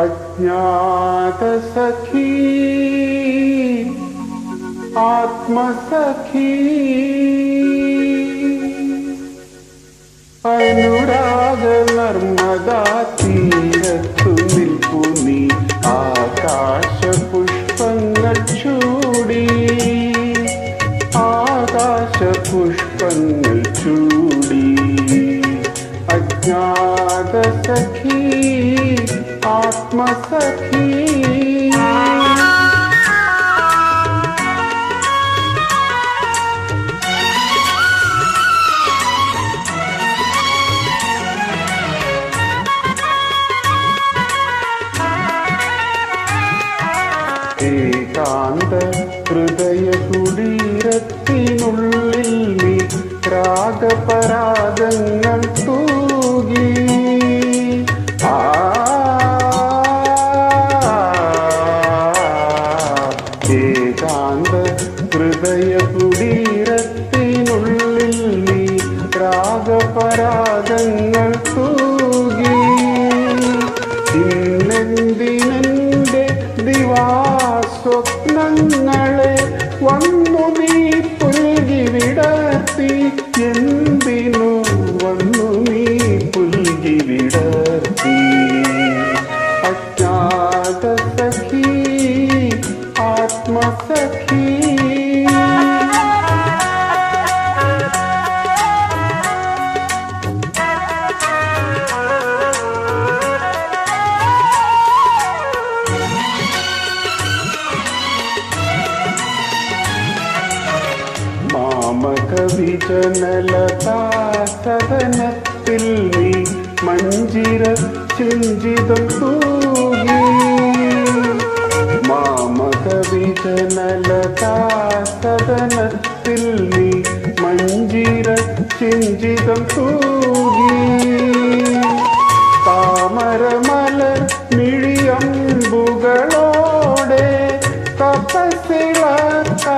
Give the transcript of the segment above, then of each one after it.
അജ്ഞാതസഖീ ആത്മസഖീ അനുരാഗ നർമ്മദാ തീരത്തു നീ ആകാശ പുഷ്പങ്ങൾ ചൂടി ആകാശ പുഷ്പങ്ങൾ ചൂടി അജ്ഞാത സഖീ ആത്മസഖി ഏകാന്ത ഹൃദയ കുടീരത്തിനുള്ളിൽ രാഗപരാഗങ്ങൾ തൂകി ഹൃദയ കുടീരത്തിനുള്ളിൽ നീ രാഗപരാഗങ്ങൾ തൂകി. ഇന്നെന്തിനെന്റെ ദിവാസ്വപ്നങ്ങളെ വന്നു നീ പുൽകി വിടർത്തി. എന്തിനു വന്നു നീ പുൽകി വിടർത്തി? അജ്ഞാത സഖി ആത്മസഖീ മാമക വിജനലതാ സദനത്തിൽ നീ മഞ്ജിര ചിഞ്ചിതം തൂകി. മാമക വിജനലതാ സദനത്തിൽ നീ മഞ്ജിര ചിഞ്ചിതം തൂകി. താമരമല മിഴിയമ്പുകളോടെ തപസിളക്കാൻ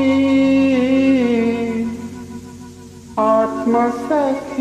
Christmas at